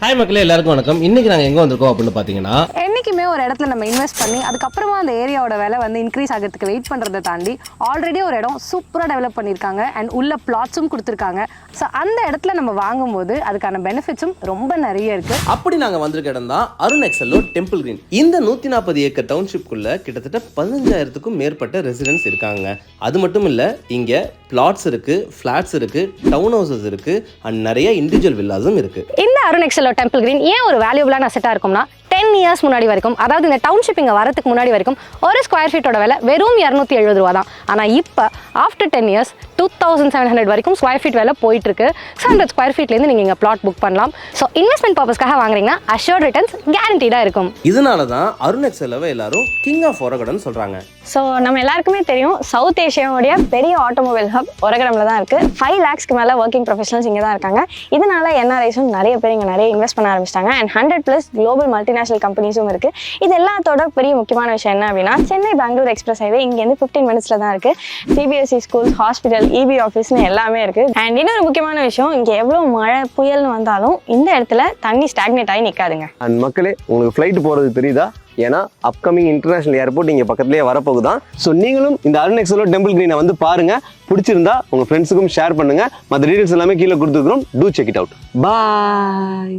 Hi மக்களே எல்லாருக்கும் வணக்கம். இன்னைக்கு நாங்கள் எங்கே வந்திருக்கோம் அப்படின்னு பார்த்தீங்கன்னா என்றைக்குமே ஒரு இடத்துல நம்ம இன்வெஸ்ட் பண்ணி அதுக்கப்புறமா அந்த ஏரியாவோட விலை வந்து இன்க்ரீஸ் ஆகிறதுக்கு வெயிட் பண்ணுறதை தாண்டி ஆல்ரெடி ஒரு இடம் சூப்பராக டெவலப் பண்ணியிருக்காங்க. அண்ட் உள்ள பிளாட்ஸும் கொடுத்துருக்காங்க. ஸோ அந்த இடத்துல நம்ம வாங்கும்போது அதுக்கான பெனிஃபிட்ஸும் ரொம்ப நிறைய இருக்குது அப்படி நாங்கள் வந்திருக்க இடம் தான் அருண் எக்ஸலோ டெம்பிள் கிரீன் இந்த நூற்றி நாற்பது ஏக்கர் டவுன்ஷிப்குள்ள கிட்டத்தட்ட பதினஞ்சாயிரத்துக்கும் மேற்பட்ட ரெசிடென்ட்ஸ் இருக்காங்க. அது மட்டும் இல்லை இங்கே பிளாட்ஸ் இருக்குது ஃப்ளாட்ஸ் இருக்குது டவுன் ஹவுசஸ் இருக்குது அண்ட் நிறைய இண்டிவிஜுவல் வில்லாஸும் இருக்குது இந்த அருண் எக்ஸலோ டெம்பிள் கிரீன் ஏன் ஒரு வேல்யூபிளான அசெட்டாக இருக்கும்னா டென் இயர்ஸ் முன்னாடி வரைக்கும் அதாவது இந்த டவுன்ஷிப் இங்கே வரதுக்கு முன்னாடி வரைக்கும் ஒரு ஸ்கொயர் ஃபீட்டோட விலை வெறும் இரநூத்தி எழுபது ரூபா தான் ஆனால் இப்போ after ten years two thousand seven hundred வரைக்கும் ஸ்கொயர் ஃபீட் விலை போயிட்டு இருக்கு சிக்ஸ் ஹண்ட்ரட் ஸ்கொயர் ஃபீட்லேருந்து நீங்கள் இங்கே பிளாட் புக் பண்ணலாம். ஸோ இன்வெஸ்ட்மெண்ட் பர்பஸ்க்காக வாங்குறீங்கன்னா அஷ்யோர்ட் ரிட்டர்ன்ஸ் கேரண்டீடாக இருக்கும். இதனால தான் அருண் எக்ஸலவை எல்லாரும் கிங் ஆஃப் ஒரகடன் சொல்கிறாங்க ஸோ நம்ம எல்லாருக்குமே தெரியும் சவுத் ஏஷியாவுடைய பெரிய ஆட்டோமொபைல் ஹப் ஒரகடம்ல தான் இருக்கு. ஃபைவ் லேக்ஸ்க்கு மேலே ஒர்க்கிங் ப்ரொஃபஷனல்ஸ் இங்கே தான் இருக்காங்க. இதனால என்ஆர்ஐஸும் நிறைய பேர் இங்கே நிறைய இன்வெஸ்ட் பண்ண ஆரம்பிச்சிட்டாங்க. And hundred plus global multinational கம்பெனிஸும் இருக்கு. இது எல்லாத்தோட பெரிய முக்கியமான விஷயம் என்ன அப்படின்னா சென்னை பெங்களூர் எக்ஸ்பிரஸ் ஹைவே இங்கேருந்து ஃபிஃப்டீன் மினிட்ஸ்ல தான் இருக்கு. சிபிஎஸ்சி ஸ்கூல்ஸ் ஹாஸ்பிட்டல் இபி ஆஃபீஸ்னு எல்லாமே இருக்கு. அண்ட் இன்னொரு முக்கியமான விஷயம் இங்கே எவ்வளோ மழை புயல்னு வந்தாலும் இந்த இடத்துல தண்ணி ஸ்டாக்னேட் ஆகி நிற்காதுங்க அண்ட் மக்களே உங்களுக்கு ஃப்ளைட் போகிறது தெரியுதா? ஏன்னா அப்கமிங் இன்டர்நேஷனல் ஏர்போர்ட் இங்கே பக்கத்துலேயே வரப்போகுதான். ஸோ நீங்களும் இந்த அருணெக்ஸலோ டெம்பிள் கிரீனை வந்து பாருங்கள் பிடிச்சிருந்தா உங்கள் ஃப்ரெண்ட்ஸுக்கும் ஷேர் பண்ணுங்க. மற்ற டீட்டெயில்ஸ் எல்லாமே கீழே கொடுத்துருக்குறோம். To check it out bye